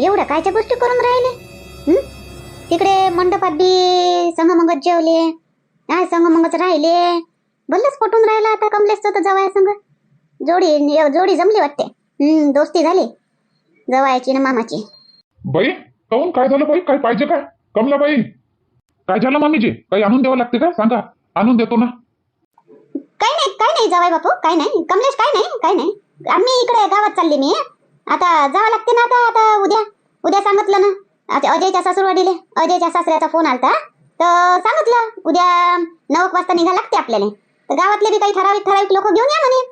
एवढ्या कायच्या गोष्टी करून राहिले? तिकडे मंडपात बी संगमंगत जेवले काय संगमंगच राहिले. भल्लच पटून राहिला आता कमलेशचं तर जवाय संग. जोडी जोडी जमली वाटते. हं, दोस्ती झाली. जवायची ना मामाची. बाई काहून काय झालं बाई? काय पाहिजे काय? कमला बाई काय झालं मामीजी? काही आणून द्यावं लागते का? सांगा. आणून देतो ना. काय नाही काय नाही जवाय बापू काय नाही. कमलेश काय नाही काय नाही. आम्ही इकडे गावात चालले मी. आता जावं लागते ना आता आता उद्या. उद्या सांगितलं ना. आता अजयच्या सासूरवाडीले. अजयच्या सासऱ्याचा फोन आलता. तर सांगितलं उद्या नऊ वाजता निघा लागते आपल्याला. तर गावातले बी काही ठराविक ठराविक लोक घेऊन या म्हणे.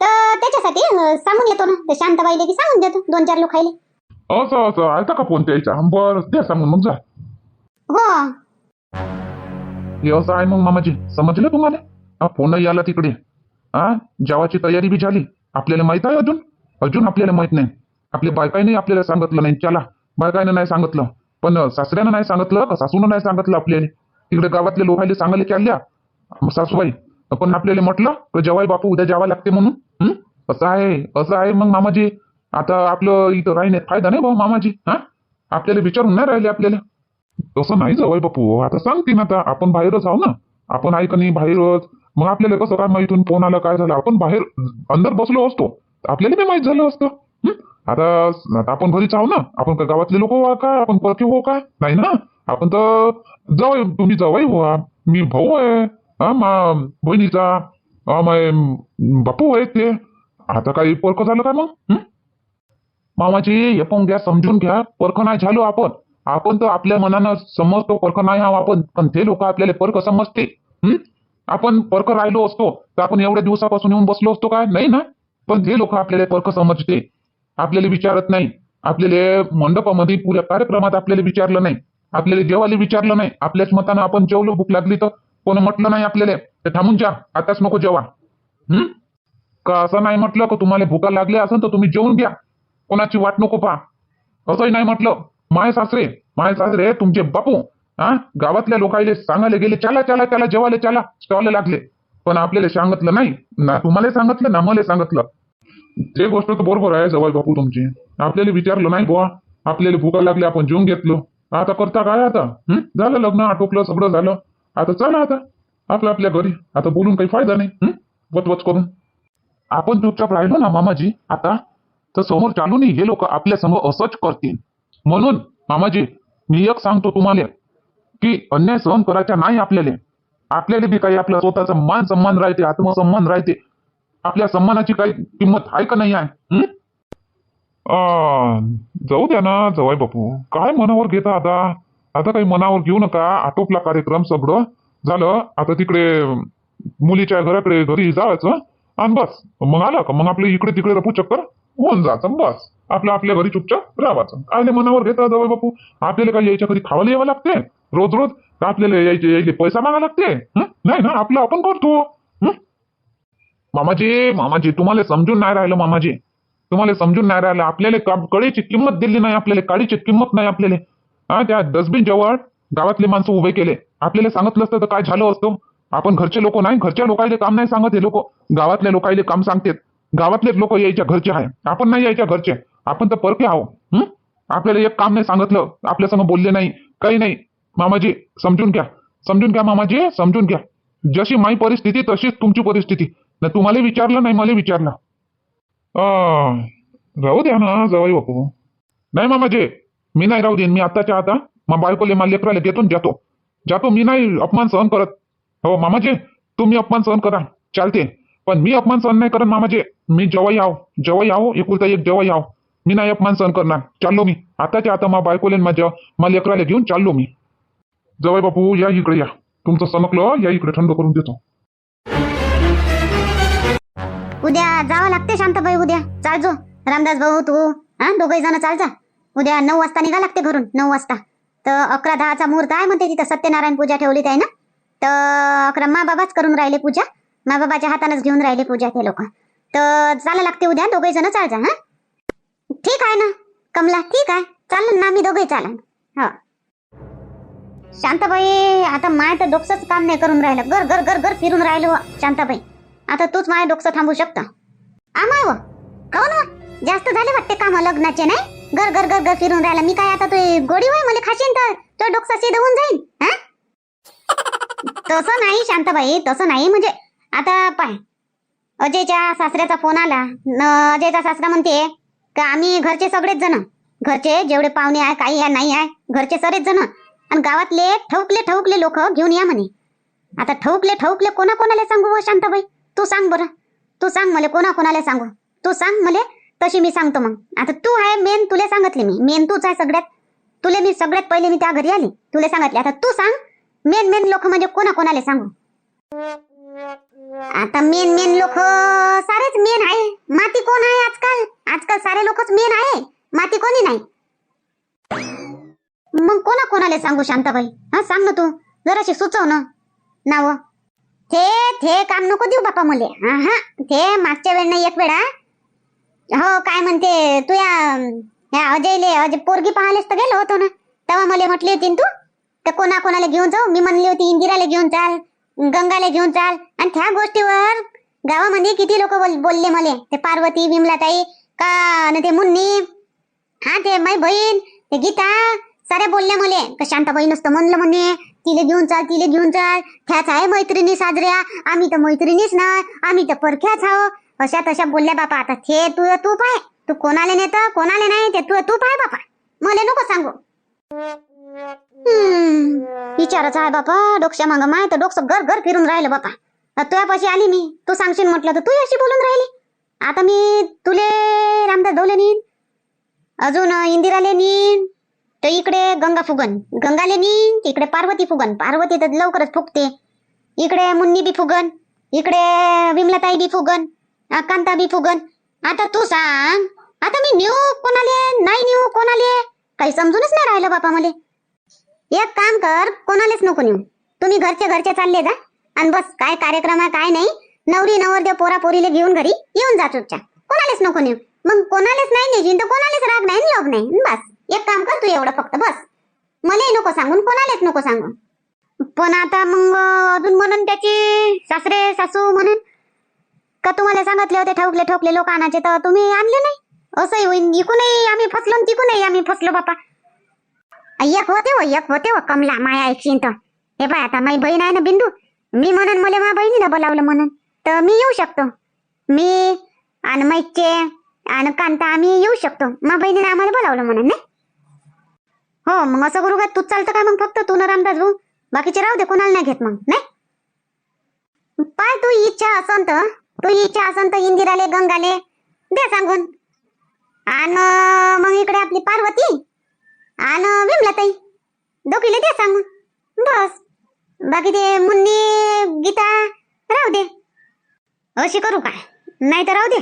तर त्याच्यासाठी सांगून येतो ना. ते शांताबाईले की सांगून देतो. दोन चार लोक खायले. असं असं. आलता का फोन त्याचा? बरं. द्या सांगून मग जा. हो. हे असं आहे मग मामाजी. समजलं तुम्हाला? हा फोनही आला तिकडे. हा जेवाची तयारी बी झाली. आपल्याला माहीत आहे अजून? अजून आपल्याला माहीत नाही. आपल्या बायकाने आपल्याला सांगितलं नाही चला. बायकाने नाही सांगितलं. पण सासऱ्यानं नाही सांगितलं का सासून नाही सांगितलं आपल्याने? तिकडे गावातल्या लोकांना सांगायला की आल्या सासूबाई पण आपल्याला म्हटलं की जवाई बापू उद्या जावं लागते म्हणून? असं आहे असं आहे. मग मामाजी आता आपलं इथं राहण्यात फायदा नाही भाऊ मामाजी हा? आपल्याला विचारून नाही राहिले आपल्याला. तसं नाही जवळ बापू. आता सांगते ना आता आपण बाहेरच आहो ना. आपण ऐक नाही बाहेरच? मग आपल्याला कसं काय माहितून फोन आला काय झालं? आपण बाहेर अंदर बसलो असतो. आपल्याला बी माहीत झालं असतं. आता आता आपण घरीच आहो ना. आपण काय गावातले लोक हो काय? आपण परके हो काय? नाही ना? आपण तर जवळ तुम्ही जवळ हो. मी भाऊ आहे. हा मा बहिणीचा. माय बापू आहे ते. आता काही परक झालं का मग? मामाची मामाजी घ्या समजून घ्या. परख नाही झालो आपण. आपण तर आपल्या मनानं समजतो परक नाही हा आपण. पण ते लोक आपल्याला परक समजते आपण परक राहिलो असतो तर आपण एवढ्या दिवसापासून येऊन बसलो असतो काय? नाही ना? पण ते लोक आपल्याला परक समजते आपल्याला विचारत नाही. आपल्याला मंडपामध्ये पुऱ्या कार्यक्रमात आपल्याला विचारलं नाही. आपल्याला जेवायला विचारलं नाही. आपल्याच मतानं आपण जेवलो भूक लागली तर कोण म्हटलं नाही आपल्याला? ते थांबून जा. आताच नको जेवा. हम्म का असं नाही म्हटलं का तुम्हाला भूका लागल्या असेल तर तुम्ही जेवून घ्या. कोणाची वाट नको पहा. असंही नाही म्हटलं. माय सासरे माय सासरे तुमचे बापू हा? गावातल्या लोकांना सांगायला गेले चला चला चला जेवायला चला. स्टॉल लागले. पण आपल्याला सांगितलं नाही. ना तुम्हाला सांगितलं ना मला सांगितलं. ते गोष्ट तर बरोबर आहे जवळ बापू तुमची. आपल्याला विचारलं नाही बुवा. आपल्याला भुका लागली आपण जेवून घेतलो. आता करता काय आता? हं? झालं लग्न आटोपलं सगळं झालं. आता चला आता. आपलं आपल्या घरी. आता बोलून काही फायदा नाही. हं? वचवच करून. आपण चुपचाप राहिलो ना मामाजी आता तर समोर चालून हे लोक आपल्यासमोर असंच करतील. म्हणून मामाजी मी एक सांगतो तुम्हाला की अन्याय सहन करायचा नाही आपल्याला. आपल्याला बी काही आपला स्वतःचा मान सन्मान राहते आत्मसन्मान राहते. आपल्या सन्मानाची काही किंमत आहे का नाही आहे? जाऊ द्या ना जवाई बापू. काय मनावर घेता आता? आता काही मनावर घेऊ नका. आटोपला कार्यक्रम सगळं. झालं आता तिकडे मुलीच्या घराकडे घरी जायचं. आणि बस. मग आलं का? मग आपले इकडे तिकडे रपू चक्कर होऊन जायचं बस. आपलं आपल्या घरी चुपचाप राहायचं काय मनावर घेता जवळ बापू? आपल्याला काही यायच्या घरी खावायला यावं लागते? रोज रोज का आपल्याला यायचे यायचे पैसा मागा लागते? नाही ना आपलं आपण करतो. हम्म मामाजी मामाजी तुम्हाला समजून नाही राहिलं मामाजी. तुम्हाला समजून नाही राहिलं. आपल्याला कळीची किंमत दिली नाही आपल्याला काळीची किंमत नाही आपल्याला. हा त्या डस्टबिन जवळ गावातले माणसं उभे केले. आपल्याला सांगितलं असतं तर काय झालं असतं? आपण घरचे लोक नाही घरच्या लोकांना काम नाही सांगत हे लोक. गावातल्या लोकांना काम सांगतात. गावातलेच लोक यायच्या घरचे आहे आपण नाही यायच्या घरचे. आपण तर परके आहो हम्म आपल्याला एक काम नाही सांगितलं. आपल्यासमोर बोलले नाही. काही नाही. मामाजी समजून घ्या. समजून घ्या मामाजी समजून घ्या. जशी माई परिस्थिती तशीच तुमची परिस्थिती. ना तुम्हाला विचारलं नाही मला विचारलं. राहू द्या ना जवाई बापू. नाही मामाजी मी नाही राहू देईन मी आत्ताच्या आता मग बायकोले मला लेकराला घेतो जातो. जातो मी नाही अपमान सहन करत. हो मामाजे तुम्ही अपमान सहन करा चालते. पण मी अपमान सहन नाही करत मामाजे मी जवाई आहो जवाई आहो एकुलता एक जवाई आहो. मी नाही अपमान सहन करणार चाललो मी. आताच्या आता मा बायकोले माझ्या मला लेकराला घेऊन चाललो मी. जवाई बापू या इकडे या. तुमचं सनकलं या इकडे थंड करून देतो. उद्या जावं लागते शांताबाई उद्या. चाल जो. रामदास भाऊ तू हा दोघही जण चाल जा. उद्या नऊ वाजता निघा लागते घरून नऊ वाजता. तर अकरा दहाचा मुहूर्त आहे म्हणते तिथं सत्यनारायण पूजा ठेवली आहे ना? तर अकरा मा बाबाच करून राहिले पूजा. मा बाबाच्या हातानंच घेऊन राहिले पूजा ते लोक. तर चाला लागते उद्या दोघही जण चाल जा हा? ठीक आहे ना कमला ठीक आहे. चालन ना आम्ही दोघे चालन. हो. शांताबाई आता माय तर डोकसंच काम नाही करून राहिलं. घर घर घर घर फिरून राहिलो शांताबाई. आता तूच माझ्या डोकसं थांबू शकता. आमाय व काऊन हो? जास्त झाले वाटते काम लग्नाचे नाही? घर घर घर घर फिरून राहिला. मी काय आता तू गोडी वय मला खाशीन तर. तो डोकसा सीध होऊन जाईल हा? तसं नाही शांताबाई तसं नाही. म्हणजे आता पाय. अजयच्या सासऱ्याचा फोन आला. न अजयचा सासरा म्हणते का आम्ही घरचे सगळेच जण. घरचे जेवढे पाहुणे आहे काही आहे नाही आहे घरचे सरेच जण. आणि गावातले ठौकले ठौकले लोक घेऊन या म्हणे. आता ठौकले ठौकले कोणा कोणाला सांगू हो, शांताबाई? तू सांग बरं. तू सांग मला कोणा कोणाला सांगू. तू सांग मला तशी मी सांगतो मग. आता तू आहे मेन तुला सांगितले मी. मेन तूच आहे सगळ्यात. तुले मी सगळ्यात पहिले मी त्या घरी आली. तुला सांगितले. आता तू सांग मेन मेन लोक म्हणजे कोणा कोणाला सांगू? आता मेन मेन लोक सारेच मेन आहे. माती कोण आहे आजकाल? आजकाल सारे लोकच मेन आहे. माती कोणी नाही? मग कोणा कोणाला सांगू शांताबाई? हा सांग ना तू. जराशी सुचव ना. नाव. थे थे काम नको देऊ बापा मुले. हा थे मागच्या वेळ नाही एक वेळा. हो काय म्हणते तू या अजयले अजय पोरगी पाहायलाच तर गेलो होतो ना. तेव्हा मला म्हटली होती तू तर कोणा कोणाला घेऊन जाऊ? मी म्हणली होती इंदिराला घेऊन चाल गंगाला घेऊन चाल. आणि त्या गोष्टीवर गावामध्ये किती लोक बोलले मला. ते पार्वती विमलाताई का न ते मुन्नी. हा ते माई बहीण ते गीता सारे बोलल्या मले. का शांताबाई नसतं म्हणलं म्हणे. तिले घेऊन चाल तिले घेऊन चाल. ख्याच आहे मैत्रिणी साजऱ्या. आम्ही तर मैत्रिणीच ना. आम्ही तर परख्याच आहो. अशा तशा बोलल्या बापा आता थे तू तू पाय. तू कोणाला नेत कोणाला नाही? ते तू तू पाय बापा. मला नको सांगू. हम्म, विचारच आहे बापा डोक्या माग माय तर डोकं घर घर फिरून राहिलं बापा. तुझ्यापाशी आली मी. तू सांगशील म्हटलं तर तू अशी बोलून राहिली. आता मी तुले रामदास धवले नेईन अजून इंदिराले नेईन तर इकडे गंगा फुगन. गंगाले नेईन तिकडे पार्वती फुगन. पार्वती तर लवकरच फुगते. इकडे मुन्नी बी फुगन. इकडे विमलाताई बी फुगन. कांता बी फुगन. आता तू सांग आता मी नेऊ कोणाले नाही नेऊ कोणाले? काही समजूनच नाही राहिलं बापा मला. एक काम कर कोणालेच नको नेऊ. तुम्ही घरचे घरचे चालले जा. आणि बस काय कार्यक्रम आहे काय नाही. नवरी नवरदेव पोरा पोरीले घेऊन घरी येऊन जा चुपचाप. कोणालाच नको नेऊ. मग कोणालाच नाही नेजीन तर कोणालाच राग नाही आणि लोभ नाही. बस. एक काम कर तू एवढं फक्त बस. मलाही नको सांगून कोणालाच नको सांगू पण आता मग अजून म्हणून त्याची सासरे सासू म्हणून. का तुम्हाला सांगितले होते ठोकले ठोकले लोक आणायचे तर तुम्ही आणले नाही? असंही होईन इकूनही आम्ही फसलो तिकूनही आम्ही फसलो बापा. एक होते हो एक होते हो कमला माया ऐकशीन तर हे पाय आता माझी बहीण आहे ना बिंदू? मी म्हणून मला माझ्या बहिणीनं बोलावलं म्हणून. तर मी येऊ शकतो. मी आणि मैचे आणि कांता आम्ही येऊ शकतो. माझ्या बहिणीने आम्हाला बोलावलं म्हणून नाही? हो मग असं करू का? तूच चालतं का मग फक्त? तू न रामदास भाऊ? बाकीचे राहू दे कोणाला नाही घेत मग नाही? पाय तू इच्छा असन तर तू इच्छा असन तर इंदिराले गंगाले दे सांगून. आणि मग इकडे आपली पार्वती आणि विमलाताई दोघीले दे सांगून. बस. बाकी ते मुन्नी गीता राहू दे. अशी करू काय? नाही तर राहू दे.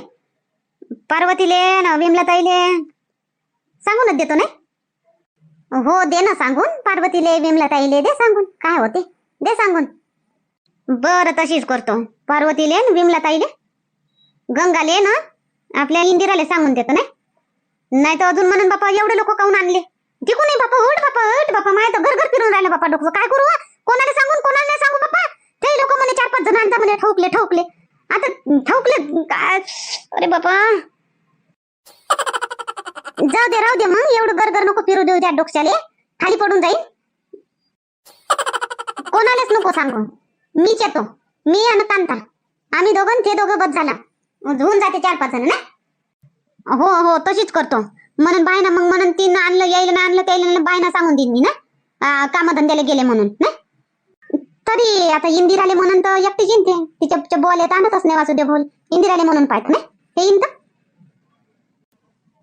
पार्वतीले न विमलाताईले सांगूनच देतो नाही? हो दे ना सांगून. पार्वतीले विमलताईले दे सांगून. काय होते? दे सांगून. बर तशीच करतो. पार्वतीले विमलताईले. गंगाले ना आपल्या इंदिराले सांगून देतो नाही? नाही तर अजून म्हणून बापा एवढे लोक काऊन आणले? टिकू नाही बापा उठ बापा उठ बापा. माय तर घर घर फिरून राहिलं बापा डोकं. काय करू कोणाला सांगून कोणाला नाही सांगू बापा? ते लोक म्हणे चार पाच जण आणता म्हणे ठोकले ठोकले. आता ठोकले काय? अरे बापा. जाऊ दे राहू दे मग. एवढं गरगर नको फिरू देऊ त्या डोक्याले खाली पडून जाईल कोणालाच नको सांगू. मीच येतो. मी आणि कांता आम्ही दोघं ते दोघं बस झाला. होऊन जाते चार पाच जण ना? हो हो तशीच करतो. म्हणून बायना मग म्हणून तीन आणलं यायला ना आणलं त्याला बायना सांगून देईन मी ना? कामधंद्याला गेले म्हणून ना? तरी आता इंदिराले म्हणून तर एकटी जिंकते तिच्या बोल येत आणतच नाही वासुदेव बोल इंदिराले म्हणून पाहत ना हे येईन तर?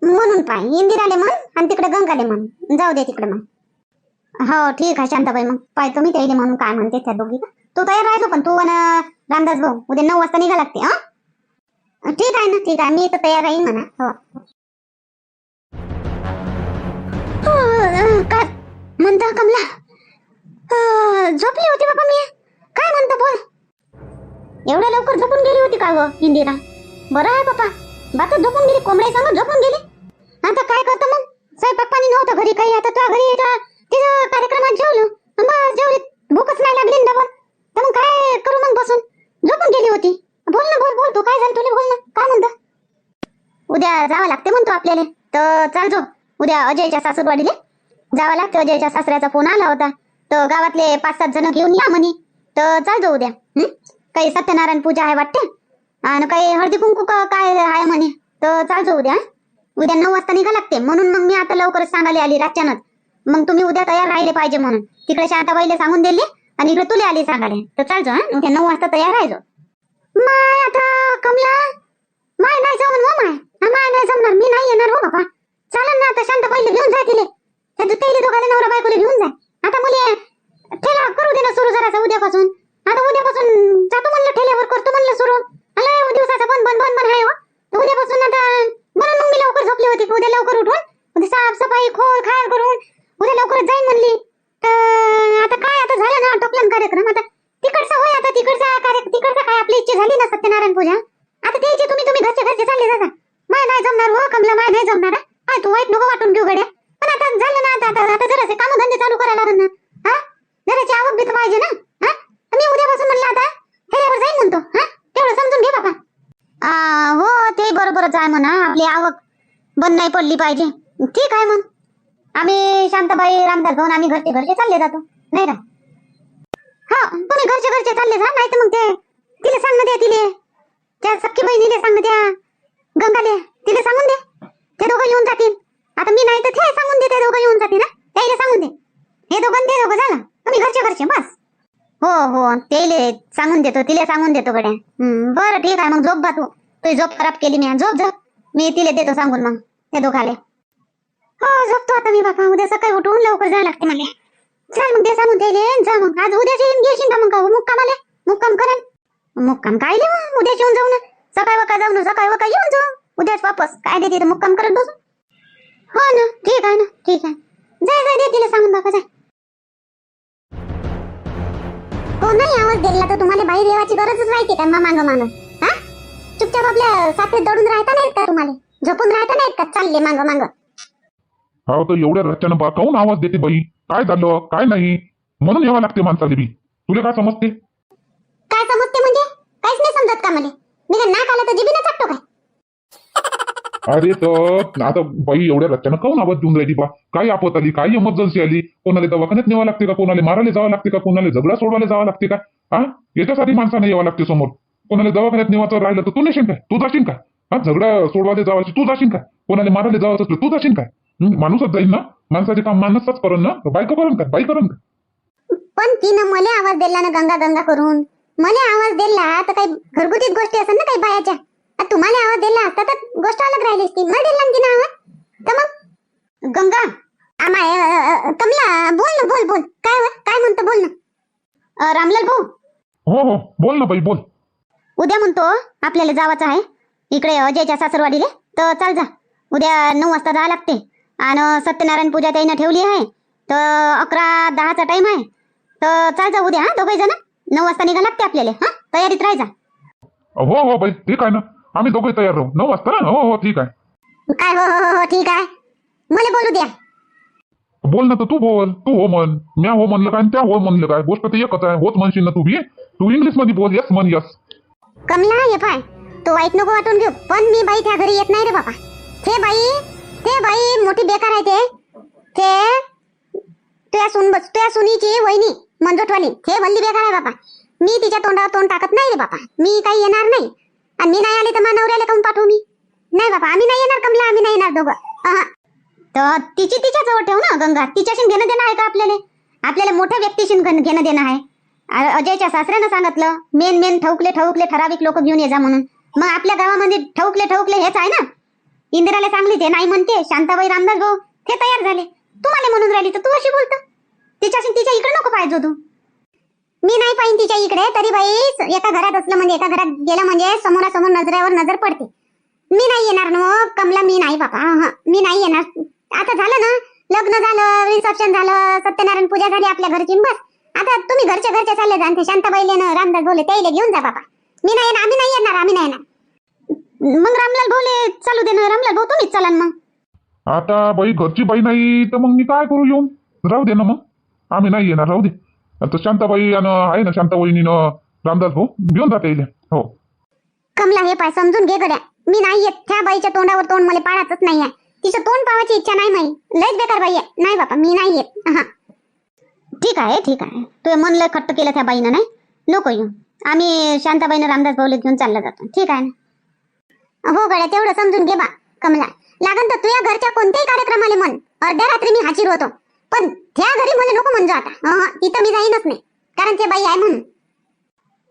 म्हणून पाय. इंदिराले म्हण आणि तिकडे गंगाले म्हण. जाऊ दे तिकडे मग. हो ठीक आहे शांताबाई मग. पाय तुम्ही त्याईले म्हणून काय म्हणते त्या दोघी तू तयार राहिलो पण तू आणि रामदास भाऊ. उद्या नऊ वाजता निघा लागते हा? ठीक आहे ना ठीक आहे. मी तर तयार राहील म्हणा. हो. काय म्हणता कमला? झोपली होती बाबा मी. काय म्हणतो बोल? एवढ्या लवकर झोपून गेली होती का ग इंदिरा? बरं आहे बाबा. बाता झोपून गेली कोंबड्या सांग झोपून गेली. आता काय करतो मग? स्वयंपाक पाणी नव्हतं घरी काही. आता तुझ्या घरी तिथं कार्यक्रमात जेवलो. बस जेवली भूकच नाही लागली ना डबल. तर मग काय करू मग बसून? झोपून गेली होती. बोल ना बोल बोल तू. काय झालं तुला? बोल ना. काय म्हणतो? उद्या जावं लागते म्हणतो आपल्याला. तर चाल जो उद्या अजयच्या सासूरवाडीले जावं लागते. अजयच्या सासऱ्याचा फोन आला होता. तर गावातले पाच सात जण घेऊन या म्हणे. तर चाल जाऊ उद्या. काही सत्यनारायण पूजा आहे वाटते? आणि काही हळदी कुंकू का- काय आहे म्हणे? तर चाल जाऊ उद्या उद्या नऊ वाजता निघा लागते म्हणून मग मी आता लवकरच सांगायला आली रातच्यानंच. मग तुम्ही उद्या तयार राहिले पाहिजे म्हणून. तिकडे शांताबाईला सांगून दिले आणि इकडे तुला आली सांगायला. तर चाल जा उद्या नऊ वाजता तयार राहायचो माय आता कमला माय नाही जमन हो माय. हा, माय नाही जमणार. मी नाही येणार हो बाबा. चालन ना आता शांताबाईला घेऊन जा तिले. त्या दुसऱ्या नवरा बायकोला घेऊन जा. आता मुली ठेला करू दे ना सुरू जरासा उद्यापासून. आता उद्यापासून जातो म्हणलं ठेल्यावर करतो म्हणलं सुरू. आलं दिवसाचा बंद बंद बंद बंद आहे हो. उद्यापासून आता म्हणून मग मी लवकर झोपली होती. उद्या लवकर उठून उद्या साफसफाई खोल खाल करून उद्या लवकर जाईन म्हणली. तर आता काय आता झालं ना टोपलन कार्यक्रम? आता तिकडचा होय आता तिकडचा कार्य तिकडचा काय? आपली इच्छा झाली ना सत्यनारायण पूजा? आता त्याची तुम्ही तुम्ही घरचे घरचे चालले जाता. माय नाही जमणार हो कमला माय नाही जमणार काय तू वाईट नको वाटून घेऊ गड्या. पण आता झालं ना आता आता जरासे काम धंदे चालू करायला लागणार ना. हा? जराची आवक बी पाहिजे ना हा मी उद्यापासून म्हणलं आता हेल्यावर जाईन म्हणतो हा तेवढं समजून घे बाबा आ, हो ते बरोबरच आहे म्हणा आपली आवक बंद नाही पडली पाहिजे. ठीक आहे मग. आम्ही शांताबाई रामदास भाऊन आम्ही घरचे घरचे चालले जातो. नाही का? हा तुम्ही घरचे घरचे चालले जा नाही तर मग ते तिला सांग द्या तिले. त्या सख्खी बहिणीले सांग द्या. गंगाले तिला सांगून दे ते दोघं येऊन जातील. आता मी नाही तर ते सांगून दे ते दोघं येऊन जातील ना त्याला सांगून दे. हे दोघं ते दोघं झालं. तुम्ही घरचे घरचे बस. हो हो तेले सांगून देतो तिला सांगून देतो गड्या. बरं ठीक आहे मग झोप बा तू. तुझी झोप खराब केली नाही झोप झोप. मी तिला देतो सांगून मग ते दोघाले. हो झोपतो आता मी बाबा उद्या सकाळी उठून लवकर जायला लागते मला. चल मग ते सांगून द्यायले जा मग. आज उद्याच्या येऊन घेशील का मग? मुक्कामाले मुक्काम आले? मुक्काम करेन. मुक्काम काय ले मग हो? उद्याच येऊन जाऊ ना. सकाळी वका जाऊ ना सकाळी वका येऊन जाऊ. उद्याच वापस. काय देते तर मुक्काम करत बसू? हो ना ठीक आहे ना ठीक आहे. जाय जाय दे तिला सांगून बापा जाय कोणाही हो, आवाज दिला तर तुम्हाला बाहेर येवाची गरजच राहते का? मग मागं हा चुपचाप आपल्या साखरेत दडून राहता नाहीत का तुम्हाला? झोपून राहता नाहीत का? चालले मांग मांग. हा तर एवढ्या रच्च्यानं बा काऊन आवाज देते बाई? काय झालं? काय नाही? म्हणून यावं लागते माणसाला बी. तुला काय समजते? काय समजते म्हणजे? काहीच नाही समजत का मला? मी काय नाक आलं तर जिबीनं चाटतो काय? अरे तर आता बाई एवढ्या रच्च्यानं काऊन आवाज देऊन राहिली बा? काय आपत आली? काय इमर्जन्सी आली? कोणाला दवाखान्यात न्यावं लागते का? कोणाला मारायला जावं लागते का? कोणाला झगडा सोडवायला जावं लागते का? हा? याच्यासाठी माणसाने यावं लागते समोर. कोणाला दवाखान्यात नेवायचं राहिलं तर तू नेशील काय? तू जाशील काय? हा? झगडा सोडवायला जावायची तू जाशील काय? कोणाला मारायला जावं असलं तू जाशील काय? माणूसच जाईल ना? माणसाचे काम माणूसच करण ना? बायको करण काय बाई करण काय पण तिनं मला आवाज दिला ना गंगा गंगा करून. मला आवाज दिला तर काही घरगुतीच गोष्टी असेल ना काही बायाच्या? तुम्हाला आवाज दिला असता तर गोष्ट अलग राहिली असती. मला दिला ना तिनं आवाज? तर मग? गंगा अ, कमला बोल ना बोल बोल. काय? काय म्हणतो बोल ना. रामलाल भाऊ? हो हो. बोल ना बाई बोल. उद्या म्हणतो आपल्याला जावाचं आहे. इकडे अजयच्या सासरवाडीले. तर चाल जा. उद्या नऊ वाजता जावं लागते. आणि सत्यनारायण पूजा त्याईनं ठेवली आहे. तर अकरा दहाचा टाइम आहे. तर चाल जा उद्या हा दोघे जण नऊ वाजता निघा लागते आपल्याला हा? तयारीत राहायचा हो हो बाई ठीक आहे ना. आम्ही दोघे तयार राहू. नऊ वाजता ना? हो हो ठीक आहे. काय हो हो हो ठीक आहे. मला बोलू द्या. बोल ना तर तू बोल. तू हो म्हण. म्या हो म्हणलं काय आणि त्या हो म्हणलं काय? गोष्ट तर एकच आहे. होत म्हणशील ना तू बी? तू इंग्लिशमध्ये बोल. यस म्हण यस कमला ये पाय. तो वाईट नको वाटून घेऊ. पण मी बाई त्या घरी येत नाही रे बाबा. ते बाई ते बाई मोठी बेकार आहे ते. ते तुया सुन बस तुया सुनीची वहिनी मंजोटवाली. हे भल्ली बेकार आहे बाबा. मी तिच्या तोंडावर तोंड टाकत नाही रे बाबा. मी काही येणार नाही. आणि मी नाही आले तर माझ्या नवऱ्याला काऊन पाठवू मी? नाही बाबा आम्ही नाही येणार कमला आम्ही नाही येणार दोघं. तर तिची तिच्या जवळ ठेव ना गंगा. तिच्याशी घेणं देणं आहे का आपल्याला? आपल्याला मोठ्या व्यक्तीशी घेणं घेणं देणं आहे. अजयच्या सासऱ्यानं सांगितलं मेन मेन ठौकले ठौकले ठराविक लोक घेऊन ये जा म्हणून. मग आपल्या गावामध्ये ठौकले ठौकले हेच आहे ना? इंदिराला सांगली ते नाही म्हणते शांताबाई रामदास भाऊ ते तयार झाले. तुम्हाला म्हणून राहिली तर तू अशी बोलत. तिच्याशी तिच्या इकडे नको पाहिजे तू मी नाही पाहिजे तिच्या इकडे तरी बाई एका घरात असलं म्हणजे एका घरात गेलं म्हणजे समोरासमोर नजरेवर नजर पडते. मी नाही येणार ना मग कमला मी नाही बापा हा मी नाही येणार. आता झालं ना लग्न झालं रिसेप्शन झालं सत्यनारायण पूजा झाली आपल्या घरची बस. आता तुम्ही घरच्या घरच्या चालले जा ते शांताबाईले ना रामदास बोले त्याला घेऊन जा बाबा मी नाही आम्ही नाही येणार आम्ही नाही येणार. मग रामलाल भाऊले चालू दे ना रामलाल भाऊ तुम्हीच चला ना मग. आता बाई घरची बाई नाही तर मग मी काय करू येऊन? राहू दे ना मग. आम्ही नाही येणार राहू दे. आता शांताबाई आहे ना शांताबाईनीनं रामदास भाऊ घेऊन जाते हो. कमला हे पाय समजून घे गड्या. मी नाही येत त्या बाईच्या तोंडावर तोंड मला पाडायचंच नाही आहे तिचं तोंड पावायची इच्छा नाही माई. लयच बेकार बाई आहे. नाही बापा मी नाही येत. हा. ठीक आहे ठीक आहे. तू म्हणलं खट्ट केलं त्या बाईनं नाही? नको येऊ. आम्ही शांताबाईनं रामदास भाऊला घेऊन चालला जातो. ठीक आहे ना? हो गड्या तेवढं समजून घे बा कमला. लागन तर तुझ्या घरच्या कोणत्याही कार्यक्रमाला म्हण. अर्ध्या रात्री मी हाजीर होतो. पण त्या घरी मला नको म्हणजे आता. अहं, तिथं मी जाईनच नाही. कारण ते बाई आहे म्हणून.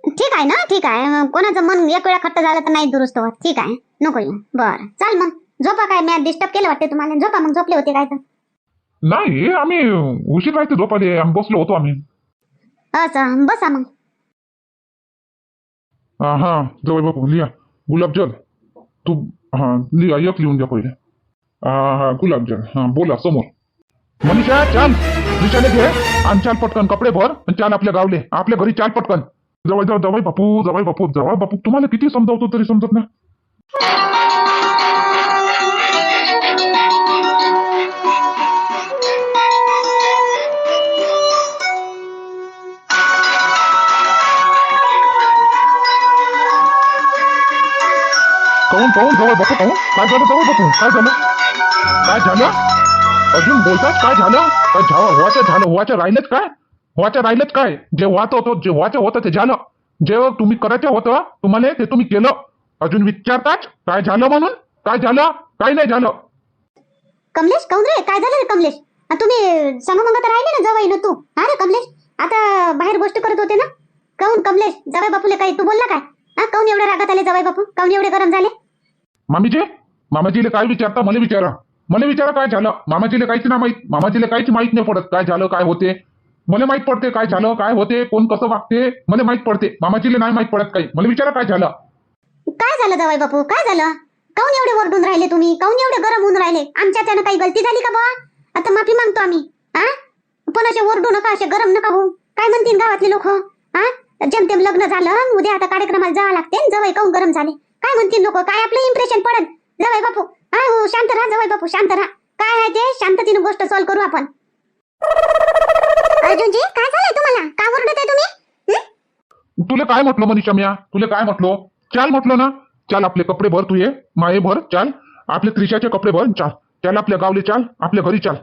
ठीक आहे ना? ठीक आहे. कोणाचं मन एक वेळा खट्ट झालं तर नाही दुरुस्त होत. ठीक आहे. नको येऊ. बरं. चाल मग. झोपा काय? मी डिस्टर्ब केलं वाटते तुम्हाला. झोपा मग. झोपले होते काय तर. नाही आम्ही उशीर राहते झोपाले आम्ही बसलो होतो आम्ही. असं बसा मग. हा हा जवळ बापू लिहा गुलाबजल तू हा लिहा एक लिहून द्या पहिले. हा हा गुलाबजल हा बोला समोर. मनीषा चाल. विचारले घे. आणि चाल पटकन कपडे भर आणि चाल आपल्या गावले. आपल्या घरी चाल पटकन. जवळ जवळ जवळ बापू जवळ बापू जवळ बापू. तुम्हाला किती समजावतो तरी समजत ना कहून कहून जवळ बापू कहून काय झालं जवळ बापू? काय झालं? काय झालं? अजून बोलतात काय झालं? काय झालं व्हायचं झालं व्हायचं राहिलंच काय? व्हायचं राहिलंच काय? जे व्हायचं होतं जे व्हायचं होतं ते झालं. जे तुम्ही करायचं होतं तुम्हाला ते तुम्ही केलं. अजून विचारताच काय झालं म्हणून? काय झालं? काय नाही झालं? कमलेश काऊन रे? काय झालं रे कमलेश? आ, तुम्ही संगमंगात राहिले ना जवाई ना तू. हा रे कमलेश? आता बाहेर गोष्ट करत होते ना? काऊन कमलेश? जवाई बापूले काही तू बोलला काय? हा काऊन एवढे रागात आले जवाई बापू? काऊन एवढे गरम झाले? मामीजी मामाजीले काय विचारता मला विचारा. मला विचारा काय झालं? मामाजीला काहीच ना माहीत. मामाजीला काहीच माहीत नाही पडत. काय झालं काय होते? मला माहीत पडते काय झालं काय होते कोण कसं वागते? मला माहीत पडते. मामाजीला नाही माहीत पडत काही. मला विचारा काय झालं? काय झालं जवाई बापू? काय झालं? काऊन एवढे ओरडून राहिले तुम्ही? काऊन एवढे गरम होऊन राहिले? आमच्या त्यानं काही गलती झाली का बा आता माफी मागतो आम्ही. हा पण असे ओरडू नका असे गरम नका भाऊ काय म्हणतील गावातले लोक? हा जेमतेम लग्न झालं उद्या आता कार्यक्रमाला जावं लागते. जवळ काऊन गरम झाले? काय म्हणतील लोक? काय आपलं इम्प्रेशन पडन? जवळ बापू. हा हो शांत राहा जवळ बापू शांत राहा. काय आहे ते? शांततेने गोष्ट सॉल्व्ह करू आपण. अर्जुनजी काय झालंय तुम्हाला? का ओरडताय तुम्ही? तुला काय म्हटलो मनीषा म्या? तुला काय म्हटलो? चाल म्हटलो ना. चाल आपले कपडे भर तू ये. माये भर चाल. आपले त्रिशाचे कपडे भर चाल. चाल आपल्या गावले चाल. आपल्या घरी चाल.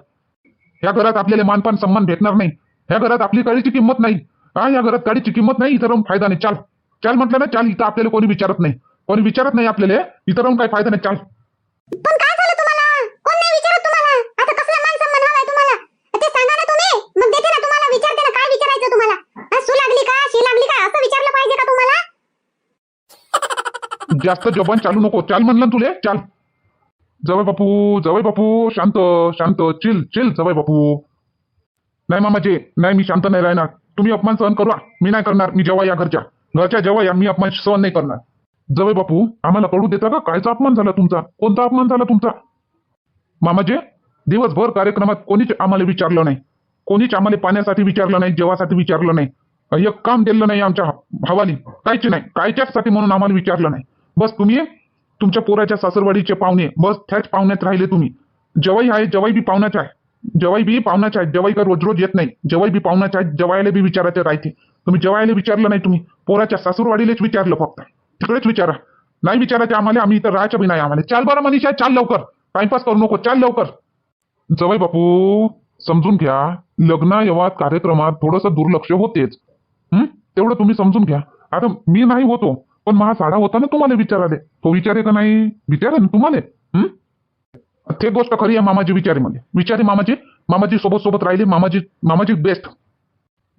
ह्या घरात आपल्याला मानपान सन्मान भेटणार नाही. ह्या घरात आपली गाडीची किंमत नाही. हा या घरात गाडीची किंमत नाही इथं फायदा नाही चाल. चाल म्हटलं ना चाल. इथं आपल्याला कोणी विचारत नाही. कोणी विचारत नाही आपल्याला. इथं राहून काही फायदा नाही. चाल. पण काय झालं तुम्हाला? कोण नाही विचारत तुम्हाला? आता कसला मान सन्मान हवाय तुम्हाला? ते सांगा ना तुम्ही. मग देते ना तुम्हाला. विचारते ना काय विचारायचं तुम्हाला? हा, सू लागली का? शी लागली का? असं विचारलं पाहिजे का तुम्हाला? जास्त जबान चालू नको. चाल म्हणलं ना तुले. चाल. जवळ बापू जवळ बापू. शांत शांत. चिल चिल जवळ बापू. नाही मामाजी नाही मी शांत नाही राहणार. तुम्ही अपमान सहन करू मी नाही करणार. मी जेव्हा या घरच्या. घरच्या जेव्हा या मी अपमान सहन नाही करणार. जवळ बापू आम्हाला कळू देता का? कायचा अपमान झाला तुमचा? कोणता अपमान झाला तुमचा? मामाजे दिवसभर कार्यक्रमात कोणीच आम्हाला विचारलं नाही. कोणीच आम्हाला पाण्यासाठी विचारलं नाही जेवासाठी विचारलं नाही. एक काम दिलं नाही आमच्या हवाली कायचे नाही. कायच्यासाठी म्हणून आम्हाला विचारलं नाही. बस तुम्ही तुमच्या पोराच्या सासरवाडीचे पाहुणे. बस त्याच पाहुण्यात राहिले तुम्ही. जवाई आहे जवाई बी पाहुण्याचे आहे. जवाई बी पाहुण्याचे आहेत जवाई का रोज रोज येत नाही. जवाई बी पाहुण्याचे आहेत जवायला बी विचारायचे राहते. तुम्ही जवायला विचारलं नाही तुम्ही. पोराच्या सासूरवाडीलाच विचारलं फक्त. तिकडेच विचारा. नाही विचारायचे आम्हाला आम्ही इथं राहायचं बी नाही आम्हाला. चाल बरं मनीषा चाल लवकर. टाइमपास करू नको चाल लवकर. जवळ बापू समजून घ्या. लग्न येवात कार्यक्रमात थोडंसं दुर्लक्ष होतेच. तेवढं तुम्ही समजून घ्या. आता मी नाही होतो पण महा साडा होता ना तुम्हाला विचाराले. तो विचारे का नाही? विचारे ना तुम्हाला? हम्म ते गोष्ट खरी आहे मामाजी विचारे मध्ये विचारे मामाजी. मामाजी सोबत सोबत राहिले मामाजी मामाजी बेस्ट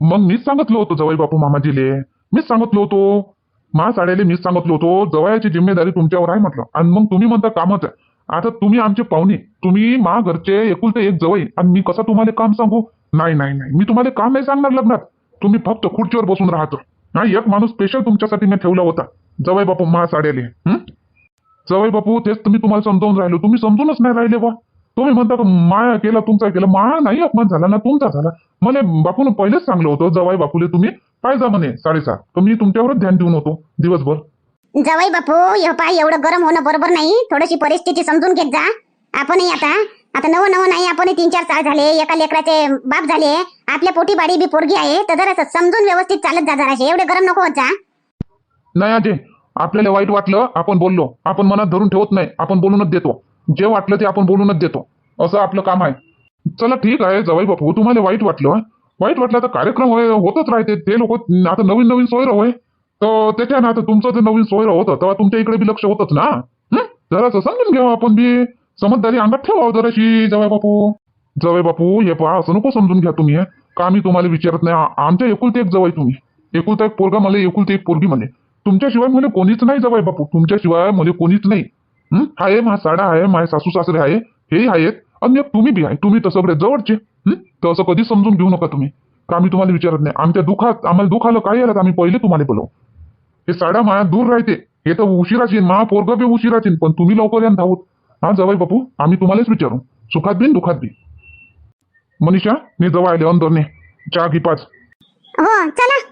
मग मीच सांगितलं होतं जवळ बापू मामाजीले. मीच सांगितलं होतो मा साड्याला मीच सांगितलं होतो जवळची जिम्मेदारी तुमच्यावर आहे म्हटलं. आणि मग तुम्ही म्हणता कामच आहे. आता तुम्ही आमचे पाहुणे तुम्ही मा घरचे एकुलते एक जवळ. आणि मी कसं तुम्हाला काम सांगू? नाही नाही नाही. मी तुम्हाला काम नाही सांगणार लग्नात. तुम्ही फक्त खुर्चीवर बसून राहतो. नाही एक माणूस स्पेशल तुमच्यासाठी मी ठेवला होता. जवळ बापू मा साड्याले. जवळ बापू तेच तुम्ही तुम्हाला समजावून राहिलो. तुम्ही समजूनच नाही राहिले बा तुम्ही म्हणता का माया केला तुमचा केला. माया नाही अपमान झाला ना तुमचा झाला. मला बापून पहिलेच सांगलं होतं जवाई बापूले तुम्ही पाहिजा म्हणे साडेसात तर मी तुमच्यावरच ध्यान देऊन होतो दिवसभर. जवाई बापू हे पाय एवढं गरम होणं बरोबर नाही. थोडीशी परिस्थिती समजून घेत जा. आपणही आता आता नवं नवं नाही आपण तीन चार साल झाले एका लेकराचे बाप झाले. आपल्या पोटी बाडी बी पोरगी आहे तर जरा समजून व्यवस्थित चालत जा जराशे. एवढे गरम नको होत जा. नाही अजय आपल्याला वाईट वाटलं आपण बोललो. आपण मनात धरून ठेवत नाही आपण बोलूनच देतो. जे वाटलं ते आपण बोलूनच देतो. असं आपलं काम आहे. चला ठीक आहे जवाई बापू. तुम्हाला वाईट वाटलं वाईट वाटलं तर कार्यक्रम होतच राहते. ते लोक आता नवीन नवीन सोय होय. तर त्याच्यानं आता तुमचं ते नवीन सोय होतं तेव्हा तुमच्या इकडे बी लक्ष होतच ना जरासं समजून घ्यावं हो आपण बी. समजदारी अंगात ठेवावं हो जराशी जवाई बापू. जवळ बापू हे पहा असं नको समजून घ्या तुम्ही का मी तुम्हाला विचारत नाही. आमच्या एकुलते एक जवळ तुम्ही. एकुलता एक पोरगा मला एकुलते एक पोरगी म्हणे. तुमच्याशिवाय मला कोणीच नाही जवळ बापू. तुमच्याशिवाय मला कोणीच नाही. हं? आहे मा साडा आहे माझे सासू सासरे आहे हेही आहेत आणि तुम्ही बी आहे तुम्ही तर सगळे जवळचे. तर असं कधीच समजून घेऊ नका तुम्ही. का आम्ही तुम्हाला विचारत नाही? आमच्या दुखात आम्हाला दुःख आलं काय आलं तर आम्ही पहिले तुम्हाला बोलवू. हे साडा माया दूर राहते. हे तर उशिराच येईन मा पोरग बी उशिराच येईन पण तुम्ही लवकर यान धावत हा जवळ बापू आम्ही तुम्हालाच विचारू. सुखात बी दुखात बी. मनीषा मी जवळ आले. अंदरने चहा घे पाच. हो चला.